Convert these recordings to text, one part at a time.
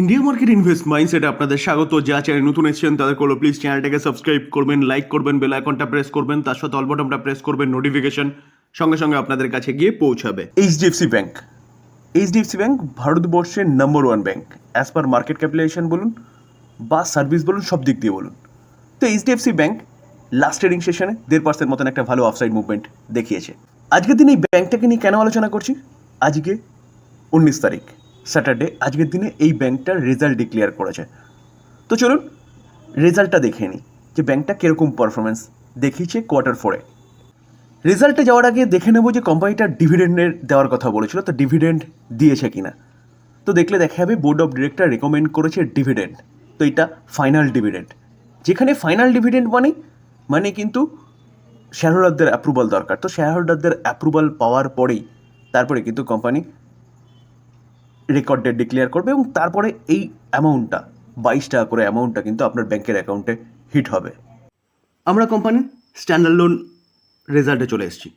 India market invest মাইন্ডসেটে আপনাদের স্বাগত। যা চ্যানেল নতুন এসেছেন, তাদের করল প্লিজ চ্যানেলটাকে সাবস্ক্রাইব করবেন লাইক করবেন বেল আইকনটা প্রেস করবেন, তার সাথে অল বটনটা প্রেস করবেন নোটিফিকেশন সঙ্গে সঙ্গে আপনাদের কাছে গিয়ে পৌঁছাবে। এইচডিএফসি ব্যাংক এইচডিএফসি ব্যাংক ভারতবর্ষের number one bank as per market capitalisation বলুন বা সার্ভিস বলুন, সব দিক দিয়ে বলুন। তো এইচডিএফসি ব্যাংক লাস্ট ট্রেডিং সেশনে দেড় পার্সেন্ট মতন একটা ভালো অফসাইড মুভমেন্ট দেখিয়েছে। আজকের দিন এই ব্যাংকটাকে নিয়ে কেন আলোচনা করছি? আজকে উনিশ তারিখ। স্যাটারডে, আজকের দিনে এই ব্যাংকটার রেজাল্ট ডিক্লেয়ার করেছে। তো চলুন, রেজাল্টটা দেখে নিই যে ব্যাংকটা কীরকম পারফরমেন্স দেখিয়েছে কোয়ার্টার ফোরে রেজাল্টে যাওয়ার আগে দেখে নেব যে কোম্পানিটা ডিভিডেন্ডের দেওয়ার কথা বলেছিল, তো ডিভিডেন্ড দিয়েছে কি না তো দেখলে দেখা যাবে বোর্ড অফ ডিরেক্টর রেকমেন্ড করেছে ডিভিডেন্ড তো এটা ফাইনাল ডিভিডেন্ড যেখানে ফাইনাল ডিভিডেন্ড মানে মানে কিন্তু শেয়ার হোল্ডারদের অ্যাপ্রুভাল দরকার। তো শেয়ার হোল্ডারদের অ্যাপ্রুভাল পাওয়ার পরেই, তারপরে কিন্তু কোম্পানি রেকর্ড ডেট ডিক্লেয়ার করবে এবং তারপরে এই অ্যামাউন্টটা বাইশ টাকা করে অ্যামাউন্টটা কিন্তু আপনার ব্যাংকের অ্যাকাউন্টে হিট হবে। আমরা কোম্পানির স্ট্যান্ডার্ড লোন রেজাল্টে চলে এসেছি।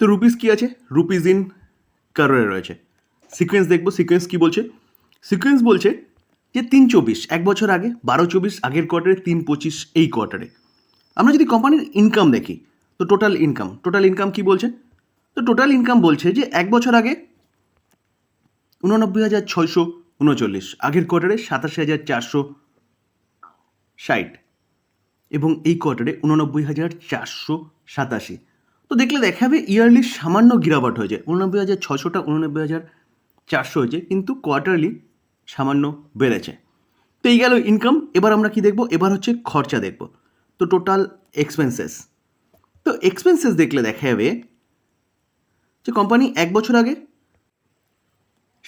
তো রুপিস কী আছে? রুপিস ইন কারোরে রয়েছে। সিকোয়েন্স দেখব সিকোয়েন্স কী বলছে? সিকোয়েন্স বলছে যে তিন চব্বিশ, এক বছর আগে, বারো চব্বিশ, আগের কোয়ার্টারে তিন পঁচিশ, এই কোয়ার্টারে আমরা যদি কোম্পানির ইনকাম দেখি, তো টোটাল ইনকাম টোটাল ইনকাম কী বলছে? তো টোটাল ইনকাম বলছে যে এক বছর আগে উননব্বই হাজার ছয়শো উনচল্লিশ, আগের কোয়ার্টারে সাতাশি হাজার চারশো ষাট এবং এই কোয়ার্টারে উননব্বই হাজার চারশো সাতাশি। তো দেখলে দেখা যাবে ইয়ারলি সামান্য গিরাবাট হয়েছে। উননব্বই হাজার ছশোটা উননব্বই হাজার চারশো হয়েছে, কিন্তু কোয়ার্টারলি সামান্য বেড়েছে। তো এই গেল ইনকাম এবার আমরা কি দেখব? এবার হচ্ছে খরচা দেখব। তো টোটাল এক্সপেন্সেস তো এক্সপেন্সেস দেখলে দেখা যাবে যে কোম্পানি এক বছর আগে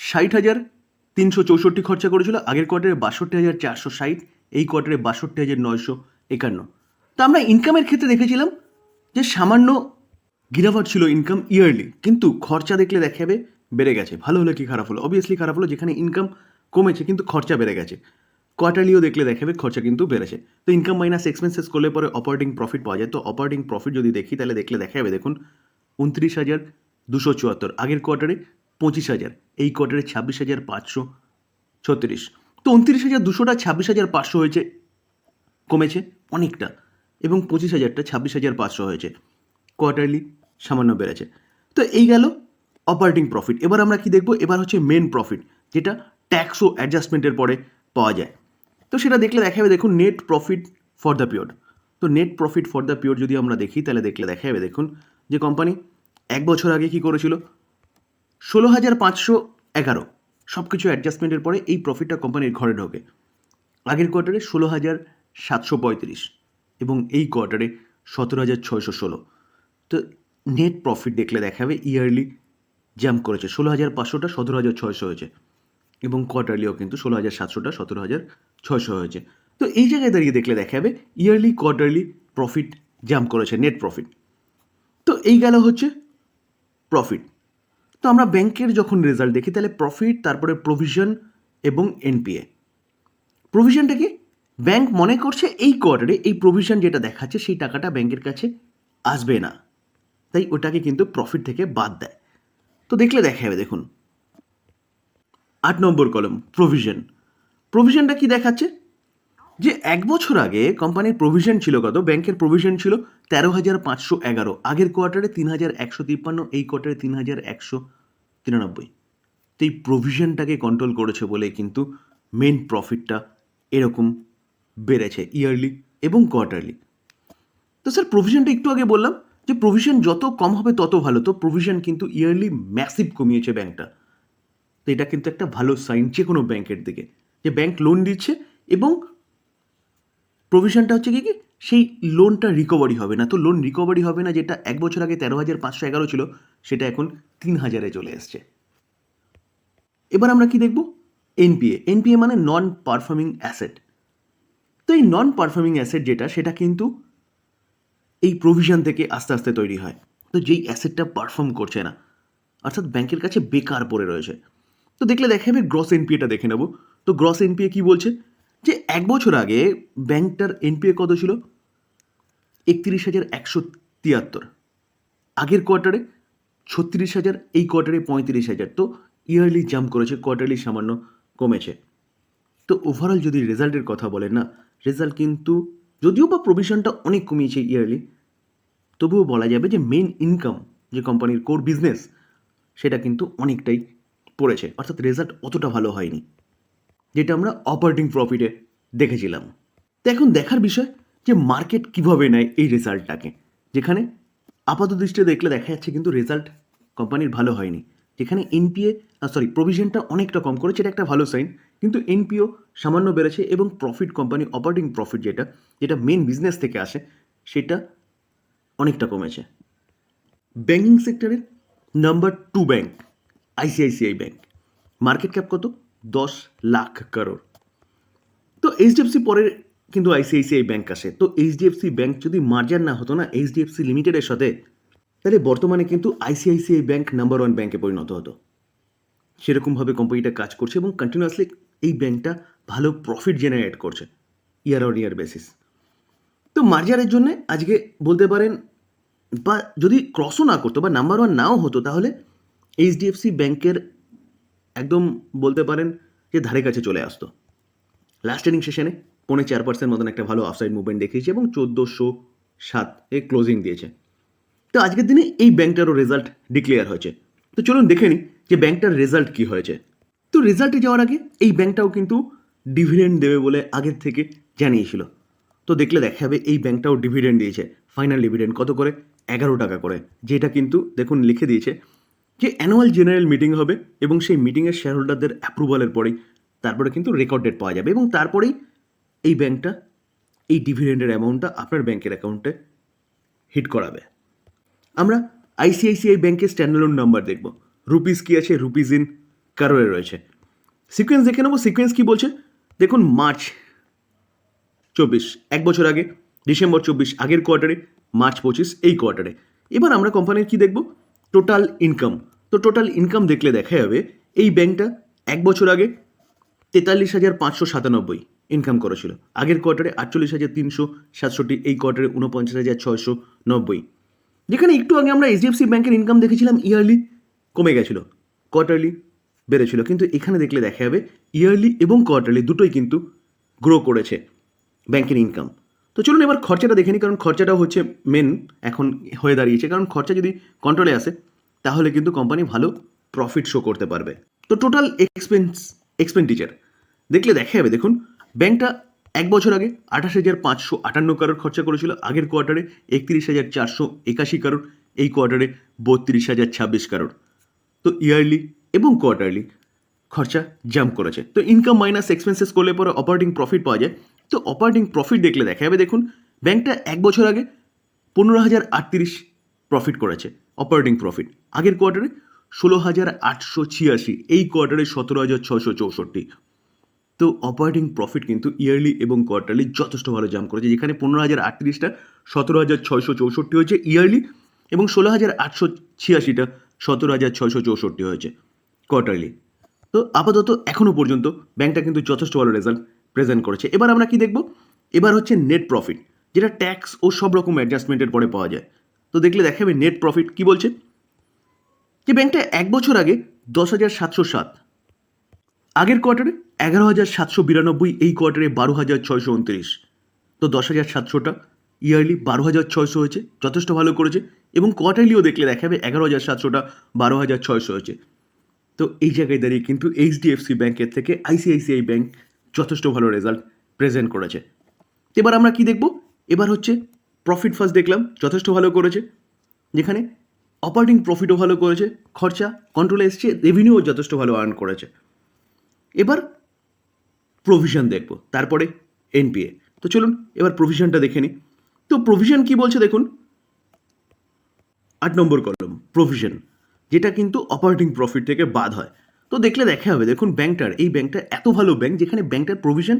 ষাট হাজার তিনশো চৌষট্টি খরচা করেছিল, আগের কোয়ার্টারে বাষট্টি হাজার চারশো ষাট, এই কোয়ার্টারে বাষট্টি হাজার নয়শো একান্ন। তো আমরা ইনকামের ক্ষেত্রে দেখেছিলাম যে সামান্য গিরাবাট ছিল ইনকাম ইয়ারলি কিন্তু খরচা দেখলে দেখা যাবে বেড়ে গেছে। ভালো হলে কি খারাপ হলো? অবভিয়াসলি খারাপ হলো, যেখানে ইনকাম কমেছে, কিন্তু খরচা বেড়ে গেছে। কোয়ার্টারলিও দেখলে দেখা যাবে খরচা কিন্তু বেড়েছে। তো ইনকাম মাইনাস এক্সপেন্সেস করলে পরে অপারেটিং প্রফিট পাওয়া যায়। তো অপারেটিং প্রফিট যদি দেখি, তাহলে দেখলে দেখা যাবে, দেখুন, উনত্রিশ হাজার দুশো চুয়াত্তর, আগের কোয়ার্টারে পঁচিশ হাজার, এই কোয়ার্টারে ছাব্বিশ হাজার পাঁচশো ছত্রিশ। তো উনত্রিশ হাজার দুশোটা ছাব্বিশ হাজার পাঁচশো হয়েছে, কমেছে অনেকটা, এবং পঁচিশ হাজারটা ছাব্বিশ হাজার পাঁচশো হয়েছে কোয়ার্টারলি সামান্য বেড়েছে। তো এই গেল অপারেটিং প্রফিট এবার আমরা কি দেখব? এবার হচ্ছে মেন প্রফিট যেটা ট্যাক্স ও অ্যাডজাস্টমেন্টের পরে পাওয়া যায়। তো সেটা দেখলে দেখা যাবে দেখুন net profit for the period তো net profit for the period যদি আমরা দেখি, তাহলে দেখলে দেখা যাবে দেখুন যে কোম্পানি এক বছর আগে কি করেছিল? ষোলো হাজার পাঁচশো এগারো। সব কিছু অ্যাডজাস্টমেন্টের পরে এই প্রফিটটা কোম্পানির ঘরে ঢোকে। আগের কোয়ার্টারে ষোলো হাজার সাতশো পঁয়ত্রিশ এবং এই কোয়ার্টারে সতেরো হাজার ছয়শো ষোলো। তো নেট প্রফিট দেখলে দেখাবে ইয়ারলি জাম্প করেছে। ষোলো হাজার পাঁচশোটা সতেরো হাজার ছয়শো হয়েছে এবং কোয়ার্টারলিও কিন্তু ষোলো হাজার সাতশোটা সতেরো হাজার ছয়শো হয়েছে। তো এই জায়গায় দাঁড়িয়ে দেখলে দেখাবে ইয়ারলি কোয়ার্টারলি প্রফিট জাম্প করেছে নেট প্রফিট তো এই গেল হচ্ছে প্রফিট তো আমরা ব্যাংকের যখন রেজাল্ট দেখি, তাহলে প্রফিট তারপরে প্রভিশন এবং এনপিএ প্রভিশনটা কি? ব্যাংক মনে করছে এই কোয়ার্টারে এই প্রভিশন যেটা দেখাচ্ছে, সেই টাকাটা ব্যাংকের কাছে আসবে না। তাই ওটাকে কিন্তু প্রফিট থেকে বাদ দেয়। তো দেখলে দেখা যাবে দেখুন। আট নম্বর কলম প্রভিশন প্রভিশনটা কি দেখাচ্ছে? যে এক বছর আগে কোম্পানির প্রভিশন ছিল কত? ব্যাংকের প্রভিশন ছিল তেরো হাজার পাঁচশো এগারো। আগের কোয়ার্টারে তিন হাজার একশো তিপ্পান্ন, এই কোয়ার্টারে তিন হাজার একশো তিরানব্বই। তো এই প্রভিশনটাকে কন্ট্রোল করেছে বলে কিন্তু মেন প্রফিটটা এরকম বেড়েছে ইয়ারলি এবং কোয়ার্টারলি তো স্যার প্রভিশনটা একটু আগে বললাম যে প্রভিশন যত কম হবে তত ভালো। তো প্রভিশন কিন্তু ইয়ারলি ম্যাসিভ কমিয়েছে ব্যাংকটা তো এটা কিন্তু একটা ভালো সাইন যে কোনো ব্যাংকের দিকে। যে ব্যাংক লোন দিচ্ছে এবং প্রভিশনটা হচ্ছে কি কি? সেই লোনটা রিকভারি হবে না। তো লোন রিকভারি হবে না যেটা এক বছর আগে তেরো হাজার পাঁচশো এগারো ছিল, সেটা এখন তিন হাজারে চলে এসছে। এবার আমরা কি দেখব? এনপিএ এনপিএ মানে নন পারফর্মিং অ্যাসেট তো এই নন পারফর্মিং অ্যাসেট যেটা, সেটা কিন্তু এই প্রভিশন থেকে আস্তে আস্তে তৈরি হয়। তো যেই অ্যাসেটটা পারফর্ম করছে না, অর্থাৎ ব্যাংকের কাছে বেকার পড়ে রয়েছে। তো দেখলে, দেখা যাবে গ্রস এনপিএটা দেখে নেব। তো গ্রস এনপিএ কি বলছে? যে এক বছর আগে ব্যাংকটার এনপিএ কত ছিল? একত্রিশ হাজার একশো তিয়াত্তর। আগের কোয়ার্টারে ছত্রিশ হাজার, এই কোয়ার্টারে পঁয়ত্রিশ হাজার। তো ইয়ারলি জাম্প করেছে, কোয়ার্টারলি সামান্য কমেছে। তো ওভারঅল যদি রেজাল্টের কথা বলেন না, রেজাল্ট কিন্তু যদিও বা প্রভিশনটা অনেক কমিয়েছে ইয়ারলি, তবুও বলা যাবে যে মেন ইনকাম যে কোম্পানির কোর বিজনেস সেটা কিন্তু অনেকটাই পড়েছে। অর্থাৎ রেজাল্ট অতটা ভালো হয়নি। যেটা আমরা অপারেটিং প্রফিটে দেখেছিলাম। তো এখন দেখার বিষয় যে মার্কেট কীভাবে নেয় এই রেজাল্টটাকে যেখানে আপাত দৃষ্টিতে দেখলে দেখা যাচ্ছে কিন্তু রেজাল্ট কোম্পানির ভালো হয়নি। যেখানে এনপিএ সরি প্রভিশনটা অনেকটা কম করেছে, এটা একটা ভালো সাইন কিন্তু এনপিও সামান্য বেড়েছে এবং প্রফিট কোম্পানি অপারেটিং প্রফিট যেটা যেটা মেন বিজনেস থেকে আসে, সেটা অনেকটা কমেছে। ব্যাঙ্কিং সেক্টরের number two bank ICICI bank market cap কত? দশ লাখ কারোর তো এইচডিএফসি পরের কিন্তু আইসিআইসিআই ব্যাংক আসে। তো এইচডিএফসি ব্যাঙ্ক যদি মার্জার না হতো না এইচডিএফসি লিমিটেডের সাথে, তাহলে বর্তমানে কিন্তু আইসিআইসিআই ব্যাঙ্ক নাম্বার ওয়ান ব্যাঙ্কে পরিণত হতো। সেরকমভাবে কোম্পানিটা কাজ করছে এবং কন্টিনিউয়াসলি এই ব্যাংকটা ভালো প্রফিট জেনারেট করছে ইয়ার অন ইয়ার বেসিস তো মার্জারের জন্য আজকে বলতে পারেন, বা যদি ক্রসও না করতো বা নাম্বার ওয়ান নাও হতো, তাহলে এইচডিএফসি ব্যাংকের একদম বলতে পারেন যে ধারে কাছে চলে আসতো। লাস্ট ট্রেনিং সেশনে পৌনে চার পার্সেন্ট মতন একটা ভালো আফসাইড মুভমেন্ট দেখিয়েছে এবং চোদ্দোশো সাত এ ক্লোজিং দিয়েছে। তো আজকের দিনে এই ব্যাংকটারও রেজাল্ট ডিক্লেয়ার হয়েছে। তো চলুন দেখে নিই যে ব্যাংকটার রেজাল্ট কী হয়েছে। তো রেজাল্টে যাওয়ার আগে এই ব্যাংকটাও কিন্তু ডিভিডেন্ড দেবে বলে আগের থেকে জানিয়েছিল। তো দেখলে দেখা যাবে এই ব্যাংকটাও ডিভিডেন্ড দিয়েছে। ফাইনাল ডিভিডেন্ড কত করে? এগারো টাকা করে। যেটা কিন্তু দেখুন লিখে দিয়েছে যে অ্যানুয়াল জেনারেল মিটিং হবে এবং সেই মিটিংয়ের শেয়ার হোল্ডারদের অ্যাপ্রুভালের পরেই তারপরে কিন্তু রেকর্ড ডেট পাওয়া যাবে এবং তারপরেই এই ব্যাংকটা এই ডিভিডেন্ডের অ্যামাউন্টটা আপনার ব্যাংকের অ্যাকাউন্টে হিট করাবে। আমরা আইসিআইসিআই ব্যাংকের স্ট্যান্ডার্ড নাম্বার দেখব। রুপিস কি আছে রুপিস ইন কারোরে রয়েছে। সিকোয়েন্স দেখে নেব। সিকোয়েন্স কী বলছে? দেখুন মার্চ চব্বিশ, এক বছর আগে ডিসেম্বর চব্বিশ, আগের কোয়ার্টারে মার্চ পঁচিশ, এই কোয়ার্টারে এবার আমরা কোম্পানির কি দেখব? টোটাল ইনকাম তো টোটাল ইনকাম দেখলে দেখা যাবে এই ব্যাংকটা এক বছর আগে তেতাল্লিশ হাজার পাঁচশো সাতানব্বই ইনকাম করেছিল। আগের কোয়ার্টারে আটচল্লিশ হাজার তিনশো সাতষট্টি, এই কোয়ার্টারে উনপঞ্চাশ হাজার ছয়শো নব্বই। যেখানে একটু আগে আমরা এইচডিএফসি ব্যাংকের ইনকাম দেখেছিলাম ইয়ারলি কমে গেছিল কোয়ার্টারলি বেড়েছিল। কিন্তু এখানে দেখলে দেখা যাবে ইয়ারলি এবং কোয়ার্টারলি দুটোই কিন্তু গ্রো করেছে ব্যাংকের ইনকাম তো চলুন এবার খরচাটা দেখে নিই, কারণ খরচাটা হচ্ছে মেন এখন হয়ে দাঁড়িয়েছে। কারণ খরচা যদি কন্ট্রোলে আসে, তাহলে কিন্তু কোম্পানি ভালো প্রফিট শো করতে পারবে। তো টোটাল এক্সপেন্স এক্সপেন্ডিচার দেখলে দেখা যাবে, দেখুন ব্যাংকটা এক বছর আগে আঠাশ হাজার পাঁচশো আটান্ন কারোর খরচা করেছিল, আগের কোয়ার্টারে একত্রিশ হাজার চারশো একাশি কারোর এই কোয়ার্টারে বত্রিশ হাজার ছাব্বিশ কারোর তো ইয়ারলি এবং কোয়ার্টারলি খরচা জাম্প করেছে। তো ইনকাম মাইনাস এক্সপেন্সেস করলে পরে অপারেটিং প্রফিট পাওয়া যায়। তো অপারেটিং প্রফিট দেখলে দেখা যাবে, দেখুন, ব্যাংকটা এক বছর আগে পনেরো হাজার আটত্রিশ প্রফিট করেছে অপারেটিং প্রফিট আগের কোয়ার্টারে ষোলো হাজার আটশো ছিয়াশি, এই কোয়ার্টারে সতেরো হাজার ছশো চৌষট্টি। তো অপারেটিং প্রফিট কিন্তু ইয়ারলি এবং কোয়ার্টারলি যথেষ্ট ভালো জাম করেছে, যেখানে পনেরো হাজার আটত্রিশটা সতেরো হাজার ছয়শো চৌষট্টি হয়েছে ইয়ারলি এবং ষোলো হাজার আটশো ছিয়াশিটা সতেরো হাজার ছয়শো চৌষট্টি হয়েছে কোয়ার্টারলি তো আপাতত এখনও পর্যন্ত ব্যাংকটা কিন্তু যথেষ্ট ভালো রেজাল্ট প্রেজেন্ট করেছে। এবার আমরা কি দেখব? এবার হচ্ছে নেট প্রফিট যেটা ট্যাক্স ও সব রকম অ্যাডজাস্টমেন্টের পরে পাওয়া যায়। তো দেখলে দেখাবে নেট প্রফিট কি বলছে? যে ব্যাংকটা এক বছর আগে দশ হাজার সাতশো সাত, আগের কোয়ার্টারে এগারো হাজার সাতশো বিরানব্বই, এই কোয়ার্টারে বারো হাজার ছয়শো উনত্রিশ। তো দশ হাজার সাতশোটা ইয়ারলি বারো হাজার ছয়শো হয়েছে, যথেষ্ট ভালো করেছে এবং কোয়ার্টারলিও দেখলে দেখাবে এগারো হাজার সাতশোটা বারো হাজার ছয়শো হয়েছে। তো এই জায়গায় দাঁড়িয়ে কিন্তু এইচডিএফসি ব্যাংকের থেকে আইসিআইসিআই ব্যাংক যথেষ্ট ভালো রেজাল্ট প্রেজেন্ট করেছে। এবার আমরা কি দেখব? এবার হচ্ছে প্রফিট ফার্স্ট দেখলাম, যথেষ্ট ভালো করেছে। যেখানে অপারেটিং প্রফিটও ভালো করেছে, খরচা কন্ট্রোলে এসছে রেভিনিউও যথেষ্ট ভালো আর্ন করেছে। এবার প্রভিশন দেখব, তারপরে এনপিএ তো চলুন, এবার প্রভিশনটা দেখে নিই। তো প্রভিশন কি বলছে দেখুন? আট নম্বর কলম প্রভিশন যেটা কিন্তু অপারেটিং প্রফিট থেকে বাদ হয়। তো দেখলে দেখা হবে। দেখুন ব্যাংকটার, এই ব্যাংকটা এত ভালো ব্যাংক যেখানে ব্যাংকটার প্রভিশন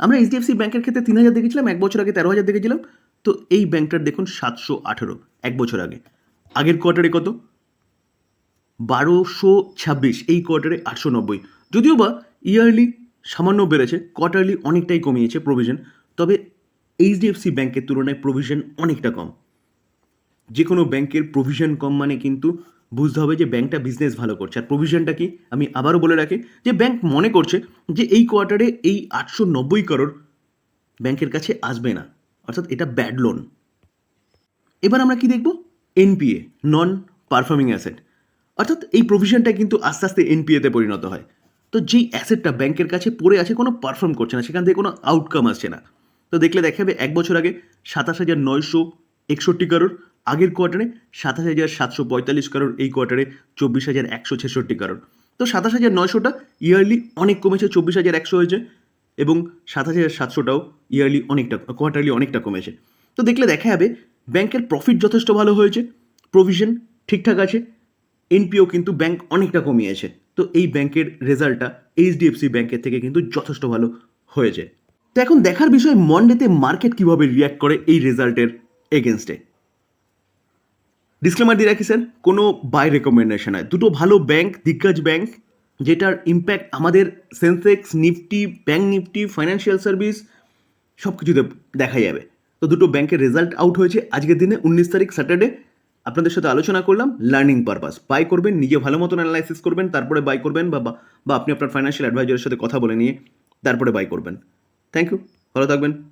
আমরা এইচডিএফসি ব্যাংকের ক্ষেত্রে তিন হাজার দেখেছিলাম, এক বছর আগে তেরো হাজার দেখেছিলাম। তো এই ব্যাংকটার দেখুন সাতশো আঠেরো, এক বছর আগে। আগের কোয়ার্টারে কত? বারোশো ছাব্বিশ, এই কোয়ার্টারে আটশো নব্বই। যদিও বা ইয়ারলি সামান্য বেড়েছে কোয়ার্টারলি অনেকটাই কমিয়েছে প্রভিশন তবে এইচডিএফসি ব্যাংকের তুলনায় প্রভিশন অনেকটা কম। যে কোনো ব্যাংকের প্রভিশন কম মানে কিন্তু বুঝতে হবে যে ব্যাংকটা বিজনেস ভালো করছে। আর প্রভিশনটা কি? আমি আবারও বলে রাখি যে ব্যাংক মনে করছে যে এই কোয়ার্টারে এই আটশো নব্বই করোড় ব্যাংকের কাছে আসবে না। অর্থাৎ এটা ব্যাড লোন এবার আমরা কি দেখব? এনপিএ নন পারফর্মিং অ্যাসেট অর্থাৎ এই প্রভিশনটা কিন্তু আস্তে আস্তে এনপিএতে পরিণত হয়। তো যেই অ্যাসেটটা ব্যাংকের কাছে পড়ে আছে, কোনো পারফর্ম করছে না, সেখান থেকে কোনো আউটকাম আসছে না। তো দেখলে দেখা যাবে এক বছর আগে সাতাশ হাজার নয়শো একষট্টি কারোর আগের কোয়ার্টারে সাতাশ হাজার সাতশো পঁয়তাল্লিশ কারোর এই কোয়ার্টারে চব্বিশ হাজার একশো ছেষট্টি কারোর তো সাতাশ হাজার নয়শোটা ইয়ারলি অনেক কমেছে, চব্বিশ হাজার একশো হয়েছে এবং সাতাশ হাজার সাতশোটাও ইয়ারলি অনেকটা কোয়ার্টারলি অনেকটা কমেছে। তো দেখলে দেখা যাবে, ব্যাংকের প্রফিট যথেষ্ট ভালো হয়েছে প্রভিশন ঠিকঠাক আছে এনপিও কিন্তু ব্যাংক অনেকটা কমিয়েছে। তো এই ব্যাংকের রেজাল্টটা এইচডিএফসি ব্যাংকের থেকে কিন্তু যথেষ্ট ভালো হয়েছে। তো এখন দেখার বিষয় মন্ডেতে মার্কেট কীভাবে রিয়্যাক্ট করে এই রেজাল্টের এগেনস্টে ডিসক্লেমার দিয়ে রাখি স্যার কোনো বাই রেকমেন্ডেশন হয় দুটো ভালো ব্যাংক দিগ্গজ ব্যাংক যেটার ইম্প্যাক্ট আমাদের Sensex Nifty bank Nifty financial service সব কিছুতে দেখা যাবে। তো দুটো ব্যাংকের রেজাল্ট আউট হয়েছে আজকের দিনে, উনিশ তারিখ স্যাটারডে আপনাদের সাথে আলোচনা করলাম লার্নিং পারপাস বাই করবেন, নিজে ভালো মতন অ্যানালাইসিস করবেন, তারপরে বাই করবেন বা, বা- আপনি আপনার ফাইন্যান্সিয়াল অ্যাডভাইজারের সাথে কথা বলে নিয়ে তারপরে বাই করবেন। থ্যাংক ইউ ভালো থাকবেন।